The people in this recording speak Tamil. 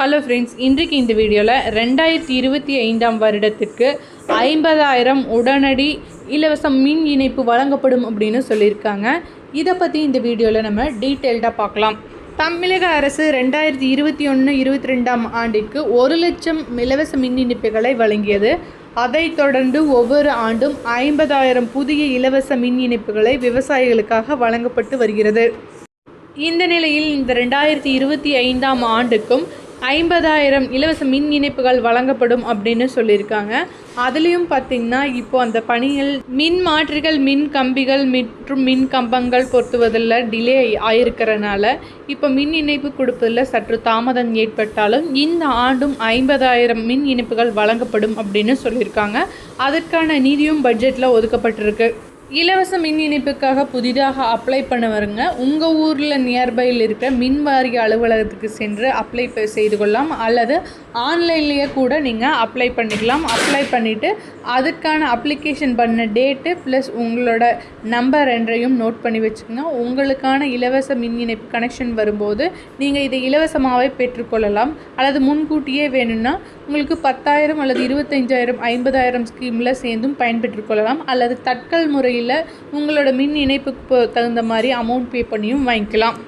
ஹலோ ஃப்ரெண்ட்ஸ் இன்றைக்கு இந்த வீடியோவில் ரெண்டாயிரத்தி இருபத்தி ஐந்தாம் வருடத்திற்கு ஐம்பதாயிரம் உடனடி இலவச மின் இணைப்பு வழங்கப்படும் அப்படின்னு சொல்லியிருக்காங்க. இதை பற்றி இந்த வீடியோவில் நம்ம டீட்டெயில்டாக பார்க்கலாம். தமிழக அரசு ரெண்டாயிரத்தி இருபத்தி ஒன்று இருபத்தி ரெண்டாம் ஆண்டிற்கு ஒரு லட்சம் இலவச மின் இணைப்புகளை வழங்கியது. அதைத் தொடர்ந்து ஒவ்வொரு ஆண்டும் ஐம்பதாயிரம் புதிய இலவச மின் இணைப்புகளை விவசாயிகளுக்காக வழங்கப்பட்டு வருகிறது. இந்த நிலையில் இந்த ரெண்டாயிரத்தி இருபத்தி ஐந்தாம் ஆண்டுக்கும் ஐம்பதாயிரம் இலவச மின் இணைப்புகள் வழங்கப்படும் அப்படின்னு சொல்லியிருக்காங்க. அதுலேயும் பார்த்திங்கன்னா இப்போ அந்த பணிகள் மின் மாற்றிகள் மின் கம்பிகள் மற்றும் மின் கம்பங்கள் பொருத்துவதில் டிலே ஆயிருக்கிறனால இப்போ மின் இணைப்பு கொடுப்பதில் சற்று தாமதம் ஏற்பட்டாலும் இந்த ஆண்டும் ஐம்பதாயிரம் மின் இணைப்புகள் வழங்கப்படும் அப்படின்னு சொல்லியிருக்காங்க. அதற்கான நிதியும் பட்ஜெட்டில் ஒதுக்கப்பட்டிருக்கு. இலவச மின் இணைப்புக்காக புதிதாக அப்ளை பண்ணவருங்க உங்கள் ஊரில் நியர்பையில் இருக்கிற மின் வாரிய அலுவலகத்துக்கு சென்று அப்ளை ப- செய்து கொள்ளலாம். அல்லது ஆன்லைன்லேயே கூட நீங்கள் அப்ளை பண்ணிக்கலாம். அப்ளை பண்ணிவிட்டு அதுக்கான அப்ளிகேஷன் பண்ண டேட்டு ப்ளஸ் உங்களோட நம்பர் என்றையும் நோட் பண்ணி வச்சுக்கோங்க. உங்களுக்கான இலவச மின் இணைப்பு கனெக்ஷன் வரும்போது நீங்கள் இதை இலவசமாகவே பெற்றுக்கொள்ளலாம். அல்லது முன்கூட்டியே வேணும்னா உங்களுக்கு பத்தாயிரம் அல்லது இருபத்தஞ்சாயிரம் ஐம்பதாயிரம் ஸ்கீமில் சேர்ந்தும் பயன்பெற்றுக்கொள்ளலாம் அல்லது தட்கல் முறையில் உங்களோட மின் இணைப்புக்கு தகுந்த மாதிரி அமௌண்ட் பே பண்ணியும் வாங்கிக்கலாம்.